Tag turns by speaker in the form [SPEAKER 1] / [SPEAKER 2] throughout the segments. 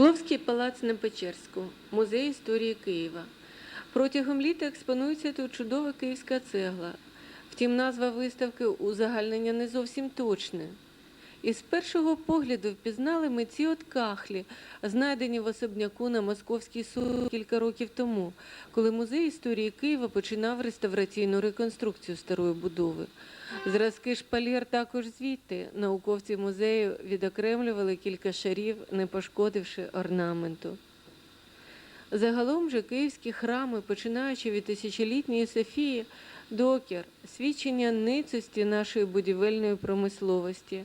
[SPEAKER 1] Шкловський палац на Печерську, музей історії Києва. Протягом літа експонується тут чудова київська цегла. Втім, назва виставки узагальнення не зовсім точне. Із першого погляду впізнали ми ці от кахлі, знайдені в особняку на Московській суді кілька років тому, коли музей історії Києва починав реставраційну реконструкцію старої будови. Зразки шпалєр також звідти. Науковці музею відокремлювали кілька шарів, не пошкодивши орнаменту. Загалом же київські храми, починаючи від тисячолітньої Софії, докір, свідчення ницості нашої будівельної промисловості.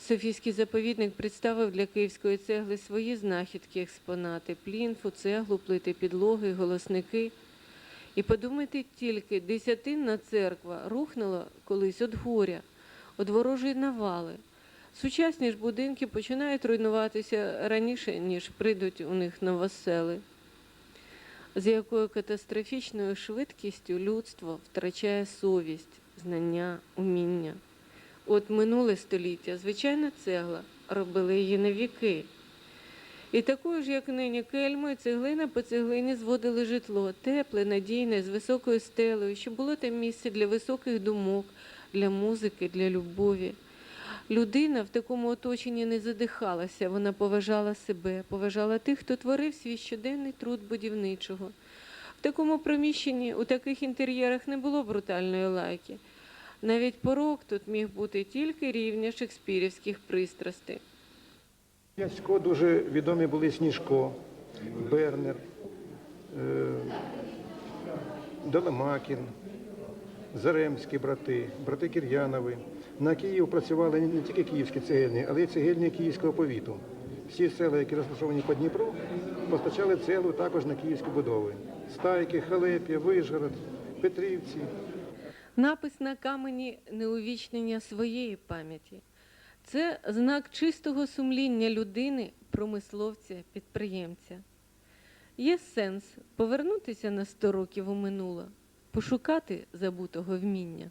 [SPEAKER 1] Софійський заповідник представив для київської цегли свої знахідки, експонати, плінфу, цеглу, плити підлоги, голосники. І подумайте тільки, десятинна церква рухнула колись від горя, від ворожої навали. Сучасні ж будинки починають руйнуватися раніше, ніж прийдуть у них новосели. З якою катастрофічною швидкістю людство втрачає совість, знання, уміння. От минуле століття, звичайна цегла, робили її на віки. І такою ж, як нині кельмою, цеглина по цеглині зводили житло, тепле, надійне, з високою стелею, щоб було там місце для високих думок, для музики, для любові. Людина в такому оточенні не задихалася, вона поважала себе, поважала тих, хто творив свій щоденний труд будівничого. В такому приміщенні, у таких інтер'єрах не було брутальної лайки. Навіть порок тут міг бути тільки рівня шекспірівських пристрастей.
[SPEAKER 2] Ясько дуже відомі були Сніжко, Бернер, е, Доломакін, Заремські брати, брати Кір'янови. На Київ працювали не тільки київські цегельні, але й цегельні київського повіту. Всі села, які розташовані по Дніпру, постачали цеглу також на київські будови. Стайки, Халеп'я, Вишгород, Петрівці.
[SPEAKER 1] Напис на камені неувічнення своєї пам'яті. Це знак чистого сумління людини, промисловця, підприємця. Є сенс повернутися на 100 років у минуле, пошукати забутого вміння.